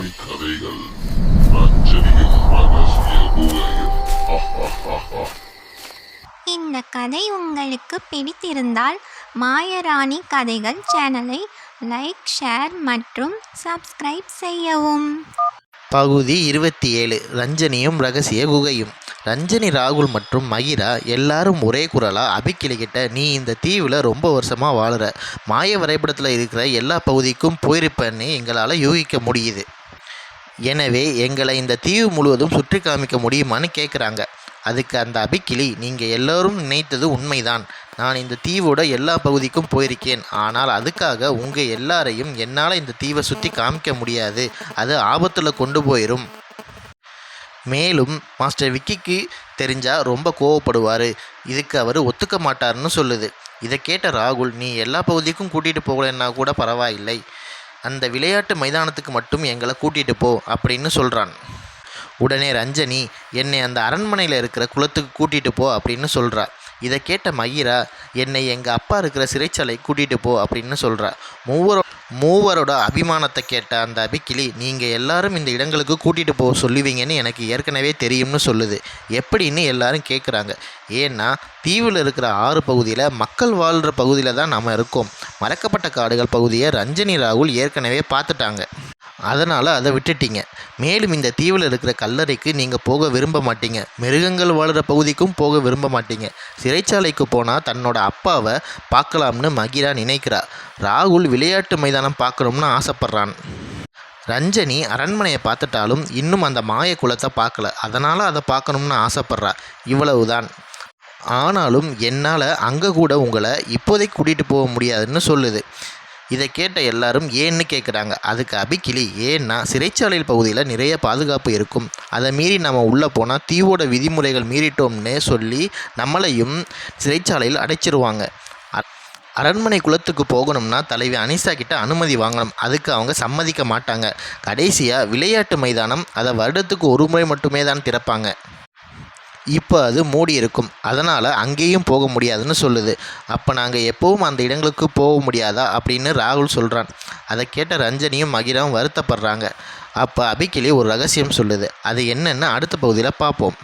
கண்ணாடி கதைகள் ஆச்சரியமான இந்த கதை உங்களுக்கு பிடித்திருந்தால் மாயராணி கதைகள் சேனலை லைக் ஷேர் மற்றும் சப்ஸ்கிரைப் செய்யவும். பகுதி இருபத்தி ஏழு. ரஞ்சனியும் ரகசிய குகையும். ரஞ்சனி ராகுல் மற்றும் மகிரா எல்லாரும் ஒரே குரலாக அபிக்கிளிக்கிட்ட நீ இந்த தீவில் ரொம்ப வருஷமாக வாழுற. மாய வரைபடத்தில் இருக்கிற எல்லா பகுதிக்கும் போயிருப்பேன்னு எங்களால் யூகிக்க முடியுது. எனவே எங்களை இந்த தீவு முழுவதும் சுற்றி காமிக்க முடியுமான்னு கேட்குறாங்க அதுக்கு அந்த அபிக்கிளி நீங்கள் எல்லோரும் நினைத்தது உண்மைதான். நான் இந்த தீவோட எல்லா பகுதிக்கும் போயிருக்கேன். ஆனால் அதுக்காக உங்கள் எல்லாரையும் என்னால் இந்த தீவை சுற்றி காமிக்க முடியாது. அது ஆபத்தில் கொண்டு போயிடும் மேலும் மாஸ்டர் விக்கிக்கு தெரிஞ்சால் ரொம்ப கோவப்படுவார். இதுக்கு அவர் ஒத்துக்க மாட்டார்னு சொல்லுது. இதை கேட்ட ராகுல் நீ எல்லா பகுதிக்கும் கூட்டிகிட்டு போகலைன்னா கூட பரவாயில்லை. அந்த விளையாட்டு மைதானத்துக்கு மட்டும் எங்களை கூட்டிகிட்டு போ அப்படின்னு சொல்கிறான் உடனே ரஞ்சனி என்னை அந்த அரண்மனையில் இருக்கிற குளத்துக்கு கூட்டிகிட்டு போ அப்படின்னு சொல்கிறா இதை கேட்ட மயிரா என்னை எங்கள் அப்பா இருக்கிற சிறைச்சாலை கூட்டிகிட்டு போ அப்படின்னு சொல்கிறா மூவரும் மூவரோட அபிமானத்தை கேட்ட அந்த அபிக்கிளி நீங்கள் எல்லாரும் இந்த இடங்களுக்கு கூட்டிகிட்டு போக சொல்லுவீங்கன்னு எனக்கு ஏற்கனவே தெரியும்னு சொல்லுது. எப்படின்னு எல்லாரும் கேட்குறாங்க ஏன்னா தீவில் இருக்கிற ஆறு பகுதியில் மக்கள் வாழ்கிற பகுதியில் தான் நம்ம இருக்கோம். மறக்கப்பட்ட காடுகள் பகுதியை ரஞ்சனி ராகுல் ஏற்கனவே பார்த்துட்டாங்க. அதனால் அதை விட்டுட்டீங்க. மேலும் இந்த தீவில் இருக்கிற கல்லறைக்கு நீங்கள் போக விரும்ப மாட்டீங்க. மிருகங்கள் வாழ்கிற பகுதிக்கும் போக விரும்ப மாட்டீங்க. சிறைச்சாலைக்கு போனால் தன்னோட அப்பாவை பார்க்கலாம்னு மகிரா நினைக்கிறா. ராகுல் விளையாட்டு மைதானம் பார்க்கணும்னு ஆசைப்பட்றான். ரஞ்சனி அரண்மனையை பார்த்துட்டாலும் இன்னும் அந்த மாய குலத்தை பார்க்கல. அதனால் அதை பார்க்கணும்னு ஆசைப்பட்றா. இவ்வளவுதான். ஆனாலும் என்னால் அங்கே கூட உங்களை இப்போதைக்கு கூட்டிகிட்டு போக முடியாதுன்னு சொல்லுது. இதை கேட்ட எல்லாரும் ஏன்னு கேட்குறாங்க அதுக்கு அபிக்கிளி ஏன்னா சிறைச்சாலையில் பகுதியில் நிறைய பாதுகாப்பு இருக்கும். அதை மீறி நம்ம உள்ளே போனால் தீவோட விதிமுறைகள் மீறிட்டோம்னே சொல்லி நம்மளையும் சிறைச்சாலையில் அடைச்சிருவாங்க. அ- அரண்மனை குளத்துக்கு போகணும்னா தலைவி அனிஷா கிட்ட அனுமதி வாங்கணும். அதுக்கு அவங்க சம்மதிக்க மாட்டாங்க. கடைசியாக விளையாட்டு மைதானம் அதை வருடத்துக்கு ஒரு முறை மட்டுமே தான் திறப்பாங்க. இப்போ அது மூடி இருக்கும். அதனால் அங்கேயும் போக முடியாதுன்னு சொல்லுது. அப்போ நாங்கள் எப்போவும் அந்த இடங்களுக்கு போக முடியாதா அப்படின்னு ராகுல் சொல்கிறான் அதை கேட்ட ரஞ்சனியும் மகிராவும் வருத்தப்படுறாங்க. அப்போ அபிக்கிளி ஒரு ரகசியம் சொல்லுது. அது என்னென்னு அடுத்த பகுதியில் பார்ப்போம்.